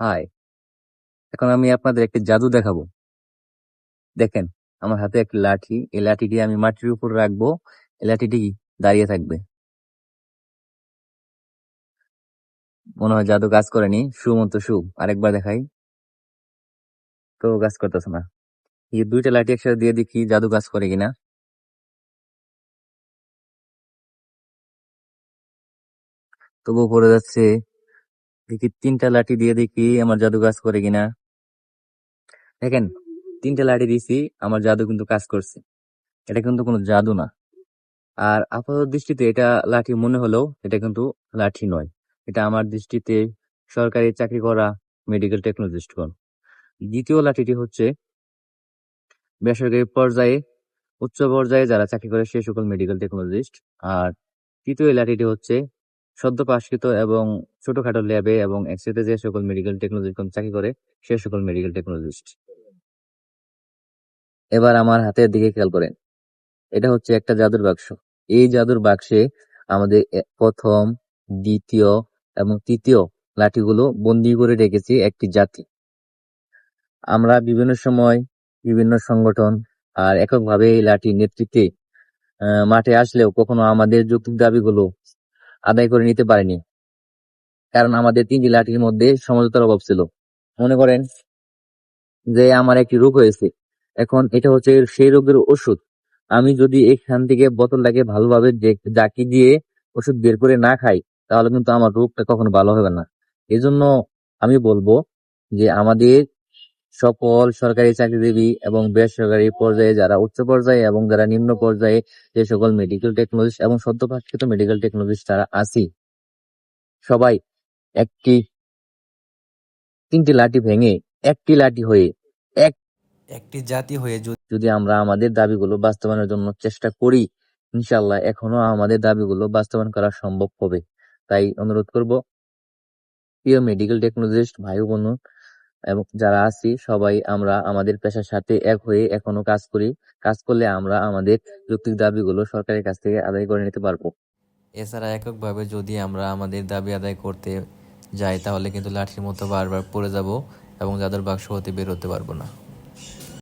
High, এখন আমি আপনাদের একটি জাদু দেখাবো। দেখেন, আমার হাতে একটি লাঠি, এই লাঠিটি আমি মাটির উপর রাখব, এই লাঠিটি দাঁড়িয়ে থাকবে। মনে হয় জাদু কাজ করেনি শু মতো শু আরেকবার দেখাই। তো কাজ করতেছে না। এই দুইটা লাঠি একসাথে দিয়ে দেখি জাদু কাজ করে কিনা। তবুও পড়ে যাচ্ছে দেখি তিনটা লাঠি দিয়ে দেখি আমার জাদু কাজ করে কিনা। দেখেন, তিনটা লাঠি দিছি, আমার জাদু কিন্তু কাজ করছে। এটা কিন্তু কোনো জাদু না। আর আপাতত দৃষ্টিতে এটা লাঠি মনে হলেও এটা কিন্তু লাঠি নয়। এটা আমার দৃষ্টিতে সরকারি চাকরি করা মেডিকেল টেকনোলজিস্টগণ দ্বিতীয় লাঠিটি হচ্ছে বেসরকারি পর্যায়ে, উচ্চ পর্যায়ে যারা চাকরি করে সে সকল মেডিকেল টেকনোলজিস্ট আর তৃতীয় লাঠিটি হচ্ছে সদ্য পাশকৃত এবং ছোটখাটো ল্যাবে এবং এক্সরেতে যে সকল মেডিকেল টেকনোলজি চাকরি করে, সে সকল মেডিকেল টেকনোলজিস্ট এবার আমার হাতের দিকে খেয়াল করেন। এটা হচ্ছে একটা জাদুর বাক্স। এই জাদুর বাক্সে আমাদের প্রথম, দ্বিতীয় এবং তৃতীয় লাঠিগুলো বন্দি করে রেখেছি একটি জাতি। আমরা বিভিন্ন সময় বিভিন্ন সংগঠন আর এককভাবে এই লাঠির নেতৃত্বে মাঠে আসলেও কখনো আমাদের যৌক্তিক দাবিগুলো আদায় করে নিতে পারিনি। কারণ আমাদের তিনটি লাঠির মধ্যে সমঝোতার অভাব ছিল। মনে করেন যে আমার একটি রোগ হয়েছে। এখন এটা হচ্ছে সেই রোগের ওষুধ। আমি যদি এখান থেকে বোতলটাকে ভালোভাবে জাকি দিয়ে ওষুধ বের করে না খাই, তাহলে কিন্তু আমার রোগটা কখনো ভালো হবে না। এজন্য আমি বলব যে আমাদের সকল সরকারি চাকরিজীবী এবং বেসরকারি পর্যায়ে যারা উচ্চ পর্যায়ে এবং যারা নিম্ন পর্যায়ে যে সকল মেডিকেল টেকনোলজিস্ট এবং সদ্য পাঠকৃত মেডিকেল টেকনোলজিস্ট তারা আছি। সবাই একটি তিনটি লাঠি ভেঙে একটি লাঠি হয়ে এক একটি জাতি হয়ে যদি আমরা আমাদের দাবিগুলো বাস্তবায়নের জন্য চেষ্টা করি ইনশাল্লাহ এখনও আমাদের দাবিগুলো বাস্তবায়ন করা সম্ভব হবে। তাই অনুরোধ করব প্রিয় মেডিকেল টেকনোলজিস্ট ভাই বোন যারা আছি, সবাই আমরা আমাদের পেশার সাথে এক হয়ে এখনও কাজ করি। কাজ করলে আমরা আমাদের যৌক্তিক দাবিগুলো সরকারের কাছ থেকে আদায় করে নিতে পারব। এছাড়া এককভাবে যদি আমরা আমাদের দাবি আদায় করতে যাই, তাহলে কিন্তু লাঠির মতো বারবার পড়ে যাব এবং যাদের বাক্স হতে বের হতে পারব না।